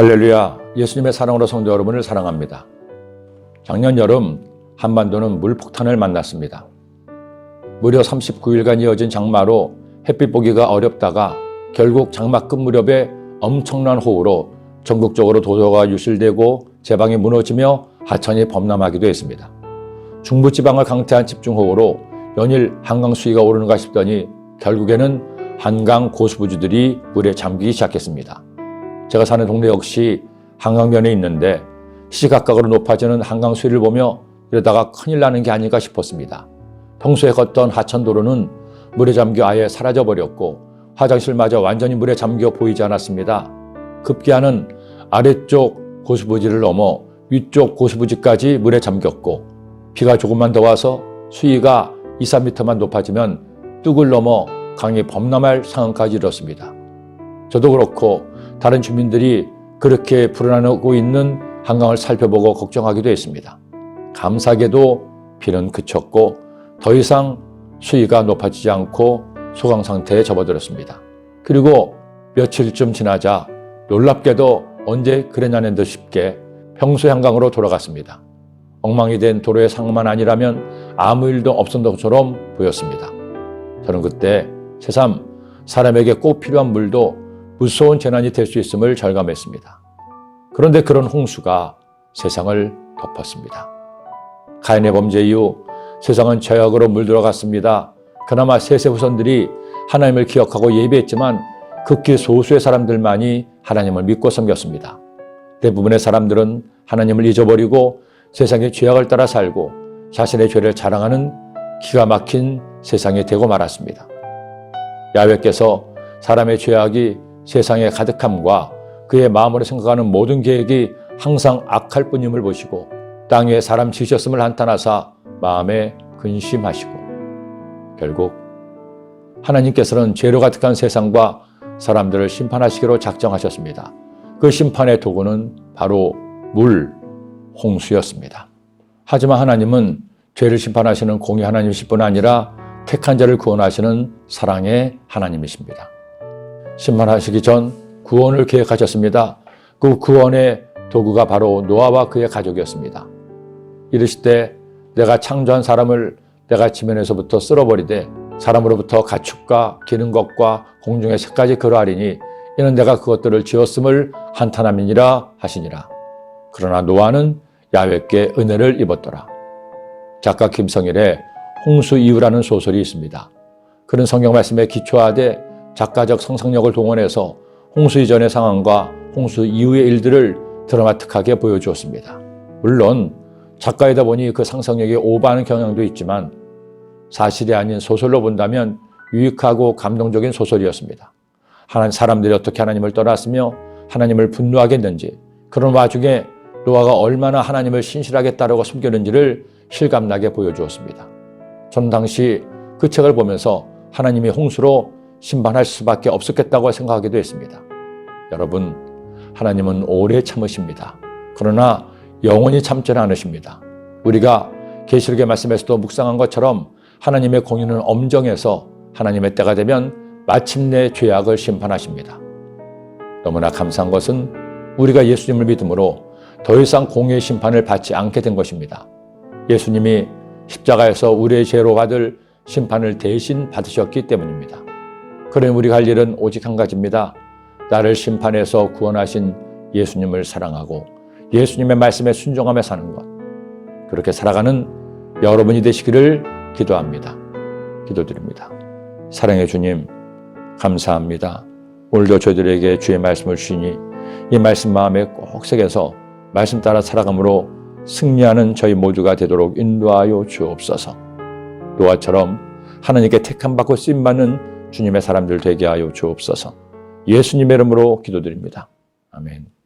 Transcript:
할렐루야, 예수님의 사랑으로 성도 여러분을 사랑합니다. 작년 여름 한반도는 물폭탄을 만났습니다. 무려 39일간 이어진 장마로 햇빛 보기가 어렵다가 결국 장마 끝 무렵에 엄청난 호우로 전국적으로 도로가 유실되고 제방이 무너지며 하천이 범람하기도 했습니다. 중부지방을 강타한 집중호우로 연일 한강 수위가 오르는가 싶더니 결국에는 한강 고수부지들이 물에 잠기기 시작했습니다. 제가 사는 동네 역시 한강변에 있는데 시시각각으로 높아지는 한강 수위를 보며 이러다가 큰일 나는 게 아닌가 싶었습니다. 평소에 걷던 하천도로는 물에 잠겨 아예 사라져 버렸고 화장실마저 완전히 물에 잠겨 보이지 않았습니다. 급기야는 아래쪽 고수부지를 넘어 위쪽 고수부지까지 물에 잠겼고 비가 조금만 더 와서 수위가 2, 3m만 높아지면 뚝을 넘어 강이 범람할 상황까지 이렇습니다. 저도 그렇고 다른 주민들이 그렇게 불어나고 있는 한강을 살펴보고 걱정하기도 했습니다. 감사하게도 비는 그쳤고 더 이상 수위가 높아지지 않고 소강 상태에 접어들었습니다. 그리고 며칠쯤 지나자 놀랍게도 언제 그랬냐는 듯 쉽게 평소의 한강으로 돌아갔습니다. 엉망이 된 도로의 상만 아니라면 아무 일도 없었던 것처럼 보였습니다. 저는 그때 새삼 사람에게 꼭 필요한 물도 무서운 재난이 될 수 있음을 절감했습니다. 그런데 그런 홍수가 세상을 덮었습니다. 가인의 범죄 이후 세상은 죄악으로 물들어갔습니다. 그나마 세세 후손들이 하나님을 기억하고 예배했지만 극히 소수의 사람들만이 하나님을 믿고 섬겼습니다. 대부분의 사람들은 하나님을 잊어버리고 세상의 죄악을 따라 살고 자신의 죄를 자랑하는 기가 막힌 세상이 되고 말았습니다. 야훼께서 사람의 죄악이 세상에 가득함과 그의 마음으로 생각하는 모든 계획이 항상 악할 뿐임을 보시고 땅 위에 사람 지으셨음을 한탄하사 마음에 근심하시고 결국 하나님께서는 죄로 가득한 세상과 사람들을 심판하시기로 작정하셨습니다. 그 심판의 도구는 바로 물, 홍수였습니다. 하지만 하나님은 죄를 심판하시는 공의 하나님이실 뿐 아니라 택한 자를 구원하시는 사랑의 하나님이십니다. 심판하시기 전 구원을 계획하셨습니다. 그 구원의 도구가 바로 노아와 그의 가족이었습니다. 이르실 때 내가 창조한 사람을 내가 지면에서부터 쓸어버리되 사람으로부터 가축과 기는 것과 공중의 새까지 그러하리니 이는 내가 그것들을 지었음을 한탄함이니라 하시니라. 그러나 노아는 야훼께 은혜를 입었더라. 작가 김성일의 홍수 이유라는 소설이 있습니다. 그런 성경 말씀에 기초하되 작가적 상상력을 동원해서 홍수 이전의 상황과 홍수 이후의 일들을 드라마틱하게 보여주었습니다. 물론 작가이다 보니 그 상상력이 오버하는 경향도 있지만 사실이 아닌 소설로 본다면 유익하고 감동적인 소설이었습니다. 하나님 사람들이 어떻게 하나님을 떠났으며 하나님을 분노하게 했는지 그런 와중에 노아가 얼마나 하나님을 신실하게 따르고 숨겼는지를 실감나게 보여주었습니다. 전 당시 그 책을 보면서 하나님이 홍수로 심판할 수밖에 없었겠다고 생각하기도 했습니다. 여러분, 하나님은 오래 참으십니다. 그러나 영원히 참지는 않으십니다. 우리가 계시록의 말씀에서도 묵상한 것처럼 하나님의 공의는 엄정해서 하나님의 때가 되면 마침내 죄악을 심판하십니다. 너무나 감사한 것은 우리가 예수님을 믿음으로 더 이상 공의의 심판을 받지 않게 된 것입니다. 예수님이 십자가에서 우리의 죄로 받을 심판을 대신 받으셨기 때문입니다. 그러니 우리가 할 일은 오직 한 가지입니다. 나를 심판해서 구원하신 예수님을 사랑하고 예수님의 말씀에 순종하며 사는 것. 그렇게 살아가는 여러분이 되시기를 기도합니다. 기도드립니다. 사랑의 주님, 감사합니다. 오늘도 저희들에게 주의 말씀을 주시니 이 말씀 마음에 꼭 새겨서 말씀 따라 살아감으로 승리하는 저희 모두가 되도록 인도하여 주옵소서. 노아처럼 하나님께 택함 받고 쓰임 받는 주님의 사람들 되게 하여 주옵소서. 예수님의 이름으로 기도드립니다. 아멘.